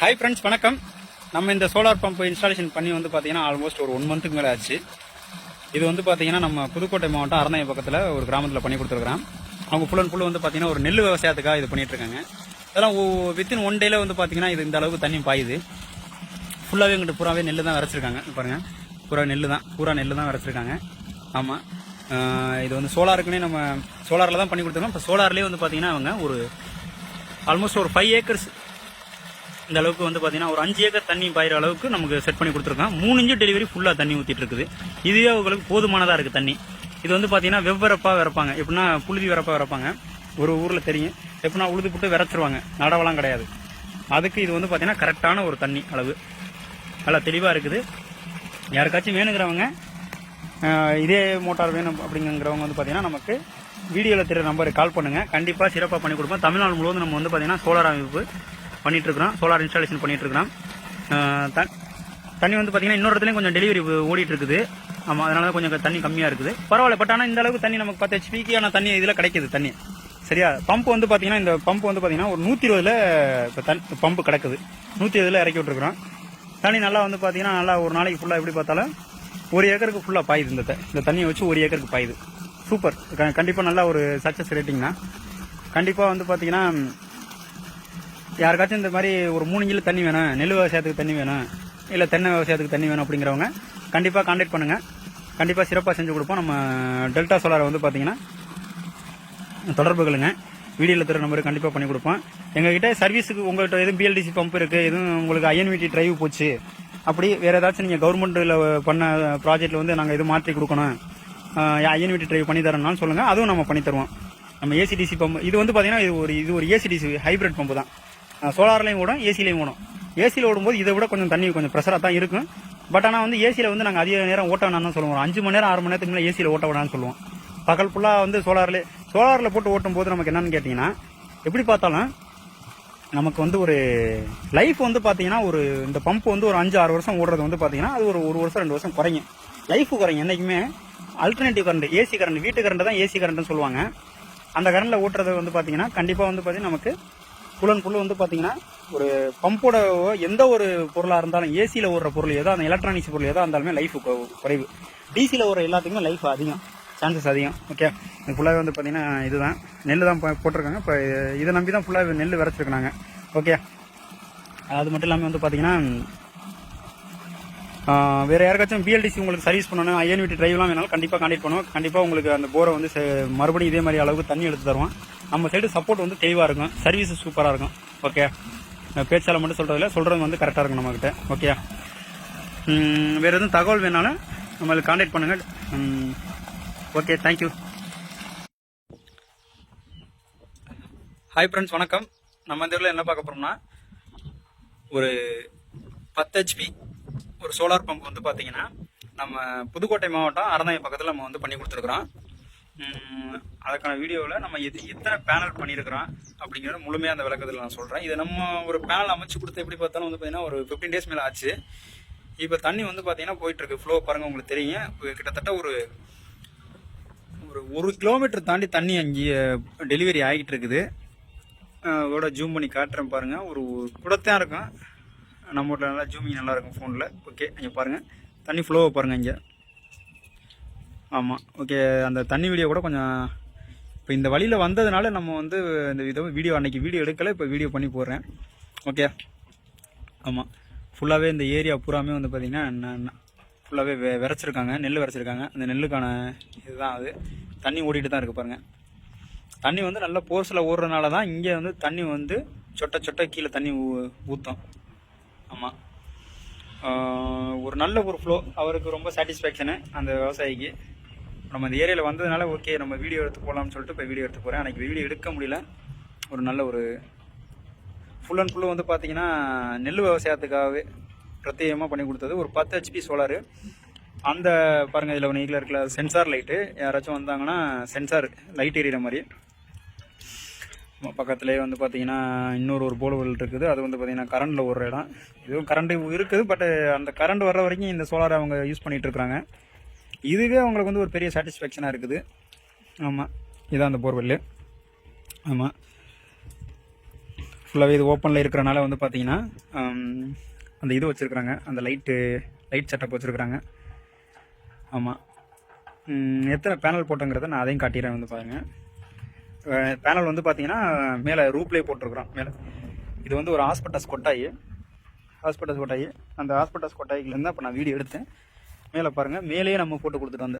Hi friends வணக்கம். நம்ம இந்த சோலார் பம்ப் இன்ஸ்டாலேஷன் பண்ணி வந்து பார்த்தீங்கன்னா ஆல்மோஸ்ட் ஒரு ஒன் மந்த்துக்கு மேலே ஆச்சு. இது வந்து பார்த்தீங்கன்னா நம்ம புதுக்கோட்டை மாவட்டம் அரணைய பக்கத்தில் ஒரு கிராமத்தில் பண்ணி கொடுத்துருக்குறோம். அவங்க ஃபுல் அண்ட் ஃபுல் வந்து பார்த்தீங்கன்னா ஒரு நெல் விவசாயத்துக்காக இது பண்ணிட்டு இருக்காங்க வித்தின் ஒன் டேல வந்து பார்த்தீங்கன்னா இது இந்த அளவுக்கு தண்ணி பாயுது. ஃபுல்லாகவே எங்கிட்ட பூராவே நெல் தான் விரைச்சிருக்காங்க. பாருங்கள் பூரா நெல் தான். பூரா நெல் தான் விரைச்சிருக்காங்க. ஆமாம் இது வந்து சோலாருக்குன்னே நம்ம சோலாரில் தான் பண்ணி கொடுத்துருக்கோம். இப்போ சோலார்லேயே வந்து பார்த்தீங்கன்னா அவங்க ஒரு ஆல்மோஸ்ட் ஒரு ஃபைவ் ஏக்கர்ஸ் இந்த அளவுக்கு வந்து பார்த்தீங்கன்னா ஒரு அஞ்சு ஏக்கர் தண்ணி பாயிற அளவுக்கு நமக்கு செட் பண்ணி கொடுத்துருக்கோம் மூணு இன்ச்சு டெலிவரி ஃபுல்லாக தண்ணி ஊற்றிட்டு இருக்குது. இதுவே அவங்களுக்கு போதுமானதாக இருக்குது தண்ணி. இது வந்து பார்த்தீங்கன்னா வெவ்வரப்பாக விறப்பாங்க. எப்படின்னா புழுதி விறப்பாக விறப்பாங்க. ஒரு ஊரில் தெரியும். எப்படின்னா உழுது போட்டு விறச்சிருவாங்க நடவெல்லாம் கிடையாது. அதுக்கு இது வந்து பார்த்தீங்கன்னா கரெக்டான ஒரு தண்ணி அளவு. நல்லா தெளிவாக இருக்குது. யாருக்காச்சும் வேணுங்கிறவங்க இதே மோட்டார் வேணும் அப்படிங்கிறவங்க வந்து பார்த்தீங்கன்னா நமக்கு வீடியோவில் தெரிகிற நம்பருக்கு கால் பண்ணுங்கள் கண்டிப்பாக சிறப்பாக பண்ணி கொடுப்போம். தமிழ்நாடு முழுவதும் நம்ம வந்து பார்த்தீங்கன்னா சோலார் அமைப்பு பண்ணிட்டு இருக்கிறோம் சோலார் இன்ஸ்டாலேஷன் பண்ணிட்டு இருக்கிறோம் த- தண்ணி வந்து பார்த்தீங்கன்னா இன்னொரு இடத்துலையும் கொஞ்சம் டெலிவரி ஓடிட்டு இருக்குது ஆமாம் அதனால தான் கொஞ்சம் தண்ணி கம்மியாக இருக்குது. பரவாயில்ல பட் ஆனால் இந்த அளவுக்கு தண்ணி நமக்கு பத்து ஹெச்பிக்கான தண்ணி இதில் கிடைக்குது தண்ணி. சரியா? பம்ப் வந்து பார்த்தீங்கன்னா இந்த பம்ப் வந்து பார்த்தீங்கன்னா ஒரு நூற்றி இருபதுல இப்போ தன் பம்பு கிடக்குது. நூற்றி இருபதுல இறக்கி விட்டுருக்குறோம் தண்ணி நல்லா வந்து பார்த்தீங்கன்னா நல்லா ஒரு நாளைக்கு ஃபுல்லாக எப்படி பார்த்தாலும் ஒரு ஏக்கருக்கு ஃபுல்லாக பாயுது இந்த இந்த தண்ணியை வச்சு ஒரு ஏக்கருக்கு பாயுது. சூப்பர் கண்டிப்பாக நல்லா ஒரு சக்ஸஸ் ரேட்டிங் கண்டிப்பாக வந்து பார்த்தீங்கன்னா யாருக்காச்சும் இந்த மாதிரி ஒரு மூணு இஞ்சில் தண்ணி வேணும் நெல் விவசாயத்துக்கு தண்ணி வேணும் இல்லை தென்னை விவசாயத்துக்கு தண்ணி வேணும் அப்படிங்கிறவங்க கண்டிப்பாக காண்டாக்ட் பண்ணுங்கள் கண்டிப்பாக சிறப்பாக செஞ்சு கொடுப்போம். நம்ம டெல்டா சோலாரை வந்து பார்த்தீங்கன்னா தொடர்பு கொள்ளுங்க. வீடியோவில் தர நம்பருக்கு கண்டிப்பாக பண்ணி கொடுப்போம். எங்ககிட்ட சர்வீஸுக்கு உங்கள்கிட்ட எதுவும் பிஎல்டிசி பம்ப் இருக்குது எதுவும் உங்களுக்கு ஐஎன்விடி டிரைவ் போச்சு அப்படி வேறு ஏதாச்சும் நீங்கள் கவர்மெண்ட்டில் பண்ண ப்ராஜெக்ட்டில் வந்து நாங்கள் இது மாற்றி கொடுக்கணும். ஐஎன்விடி டிரைவ் பண்ணி தரணும்னாலும் சொல்லுங்கள் அதுவும் நம்ம பண்ணி தருவோம். நம்ம ஏசிடிசி பம்ப் இது வந்து பார்த்தீங்கன்னா இது ஒரு இது ஒரு ஏசிடிசி ஹைப்ரிட் பம்பு தான். சோலார்லையும் ஓடும் ஏசிலையும் ஓடும். ஏசியில் ஓடும்போது இதை விட கொஞ்சம் தண்ணி கொஞ்சம் ப்ரெஷராக தான் இருக்கும். பட் ஆனால் வந்து ஏசியில் வந்து நாங்கள் அதிக நேரம் ஓட்ட வேணாம்னு தான் சொல்லுவோம். அஞ்சு மணி நேரம் ஆறு மணி நேரத்துக்கு மேலே ஏசியில் ஓட்ட வேணாம்னு சொல்லுவோம். பகல் ஃபுல்லாக வந்து சோலாரில் சோலாரில் போட்டு ஓட்டும் போது நமக்கு என்னன்னு கேட்டிங்கன்னா எப்படி பார்த்தாலும் நமக்கு வந்து ஒரு லைஃப் வந்து பார்த்தீங்கன்னா ஒரு இந்த பம்ப் வந்து ஒரு அஞ்சு ஆறு வருஷம் ஓடுறது வந்து பார்த்தீங்கன்னா அது ஒரு ஒரு வருஷம் ரெண்டு வருஷம் குறையும். லைஃப் குறையும் என்றைக்குமே அல்டர்னேட்டிவ் கரண்ட் ஏசி கரண்ட் வீட்டு கரண்ட் தான் ஏசி கரண்ட்னு சொல்லுவாங்க. அந்த கரண்டில் ஓட்டுறது வந்து பார்த்தீங்கன்னா கண்டிப்பாக வந்து பார்த்தீங்கன்னா நமக்கு ஃபுல் அண்ட் ஃபுல் வந்து பார்த்தீங்கன்னா ஒரு பம்போட எந்த ஒரு பொருளாக இருந்தாலும் ஏசியில் ஓடுற பொருள் ஏதோ அந்த எலக்ட்ரானிக்ஸ் பொருள் ஏதோ இருந்தாலுமே லைஃப் குறைவு. டிசியில் ஓடுற எல்லாத்துக்குமே லைஃப் அதிகம். சான்சஸ் அதிகம். ஓகே இது ஃபுல்லாகவே வந்து பார்த்தீங்கன்னா இதுதான். நெல் தான் போட்டிருக்காங்க. இப்போ இதை நம்பி தான் ஃபுல்லாக நெல் விரைச்சிருக்கிறாங்க ஓகே அது மட்டும் இல்லாமல் வந்து பார்த்தீங்கன்னா வேறு யாருக்காச்சும் பிஎல்டிசி உங்களுக்கு சர்வீஸ் பண்ணணும் ஐஎன்விடி டிரைவ்லாம் வேணாலும் கண்டிப்பாக கான்டெக்ட் பண்ணுவோம். கண்டிப்பாக உங்களுக்கு அந்த போரை வந்து மறுபடியும் இதே மாதிரி அளவுக்கு தண்ணி எடுத்து தருவோம். நம்ம சைடு சப்போர்ட் வந்து தெளிவாக இருக்கும். சர்வீஸ் சூப்பராக இருக்கும். ஓகே பேச்சால் மட்டும் சொல்கிறதில்ல சொல்கிறது வந்து கரெக்டாக இருக்கும் நம்மக்கிட்ட ஓகே வேறு வேற எதுவும் தகவல் வேணாலும் நம்மளுக்கு காண்டாக்ட் பண்ணுங்கள் ஓகே தேங்க்யூ ஹாய் ஃப்ரெண்ட்ஸ் வணக்கம். நம்ம இந்த என்ன பார்க்க போகிறோம்னா ஒரு பத்து ஹெச்பி ஒரு சோலார் பம்ப் வந்து பார்த்தீங்கன்னா நம்ம புதுக்கோட்டை மாவட்டம் அறந்தாயம் பக்கத்தில் நம்ம வந்து பண்ணி கொடுத்துருக்குறோம். அதுக்கான வீடியோவில் நம்ம எது எத்தனை பேனல் பண்ணியிருக்கிறோம் அப்படிங்கிறத முழுமையாக அந்த விளக்கத்தில் நான் சொல்கிறேன் இதை நம்ம ஒரு பேனல் அமைச்சு கொடுத்து எப்படி பார்த்தாலும் வந்து பார்த்தீங்கன்னா ஒரு ஃபிஃப்டீன் டேஸ் மேலே ஆச்சு. இப்போ தண்ணி வந்து பார்த்தீங்கன்னா போயிட்டுருக்கு. ஃப்ளோ பாருங்கள் உங்களுக்கு தெரியும். இப்போ கிட்டத்தட்ட ஒரு ஒரு ஒரு கிலோமீட்டர் தாண்டி தண்ணி அங்கே டெலிவரி ஆகிட்டு இருக்குது இதோட ஜூம் பண்ணி காட்டுறேன் பாருங்கள் ஒரு குடத்தான் இருக்கும். நம்ம வீட்டில் நல்லா ஜூமிங் நல்லா இருக்கும் ஃபோனில் ஓகே இங்கே பாருங்கள் தண்ணி ஃப்ளோவை பாருங்கள் இங்கே. ஆமாம் ஓகே அந்த தண்ணி வீடியோ கூட கொஞ்சம் இப்போ இந்த வழியில் வந்ததுனால நம்ம வந்து இந்த இதை வீடியோ அன்றைக்கி வீடியோ எடுக்கலை இப்போ வீடியோ பண்ணி போடுறேன். ஓகே ஆமாம் ஃபுல்லாகவே இந்த ஏரியா பூராமே வந்து பார்த்திங்கன்னா ஃபுல்லாகவே வெ விரைச்சிருக்காங்க நெல் விரைச்சிருக்காங்க. அந்த நெல்லுக்கான இதுதான் அது. தண்ணி ஓடிட்டு தான் இருக்குது பாருங்கள் தண்ணி வந்து நல்ல போர்ஸில் ஓடுறதுனால தான் இங்கே வந்து தண்ணி வந்து சொட்ட சொட்ட கீழே தண்ணி ஊ- ஊற்றும் ஆமாம் ஒரு நல்ல ஒரு ஃப்ளோ அவருக்கு ரொம்ப சாட்டிஸ்ஃபேக்ஷனு அந்த விவசாயிக்கு. நம்ம இந்த ஏரியாவில் வந்ததுனால ஓகே நம்ம வீடியோ எடுத்து போகலாம்னு சொல்லிட்டு இப்போ வீடியோ எடுத்து போகிறேன் அன்றைக்கி வீடியோ எடுக்க முடியல. ஒரு நல்ல ஒரு ஃபுல் அண்ட் ஃபுல்லு வந்து பார்த்தீங்கன்னா நெல் விவசாயத்துக்காகவே பிரத்யேகமாக பண்ணி கொடுத்தது. ஒரு பத்து ஹெச்பி சோலாரு அந்த பாருங்கள் இதில் நீக்கில் இருக்கல சென்சார் லைட்டு யாராச்சும் வந்தாங்கன்னா சென்சார் லைட் எரியிற மாதிரி. பக்கத்துலேயே வந்து பார்த்தீங்கன்னா இன்னொரு ஒரு போல்வெல் இருக்குது. அது வந்து பார்த்தீங்கன்னா கரண்டில் ஒரு இடம். இதுவும் கரண்ட் இருக்குது பட் அந்த கரண்ட் வர்ற வரைக்கும் இந்த சோலாரை அவங்க யூஸ் பண்ணிகிட்டு இருக்காங்க இதுவே அவங்களுக்கு வந்து ஒரு பெரிய சாட்டிஸ்ஃபேக்ஷனாக இருக்குது. ஆமாம் இதான் அந்த போர்வெல். ஆமாம் ஃபுல்லாகவே இது ஓப்பனில் இருக்கிறனால வந்து பார்த்தீங்கன்னா அந்த இது வச்சுருக்குறாங்க. அந்த லைட்டு லைட் செட்டப் வச்சுருக்குறாங்க. ஆமாம் எத்தனை பேனல் போட்டோங்கிறத நான் அதையும் காட்டிடுறேன் வந்து பாருங்கள் பேனல் வந்து பார்த்தீங்கன்னா மேலே ரூப்லேயே போட்டிருக்குறோம். மேலே. இது வந்து ஒரு ஹாஸ்பிட்டல்ஸ் கொட்டாயி ஹாஸ்பிட்டல்ஸ் கொட்டாயி அந்த ஹாஸ்பிட்டல்ஸ் கொட்டாயிலேருந்து அப்போ நான் வீடியோ எடுத்தேன். மேலே பாருங்கள் மேலேயே நம்ம போட்டு கொடுத்துட்டு வந்து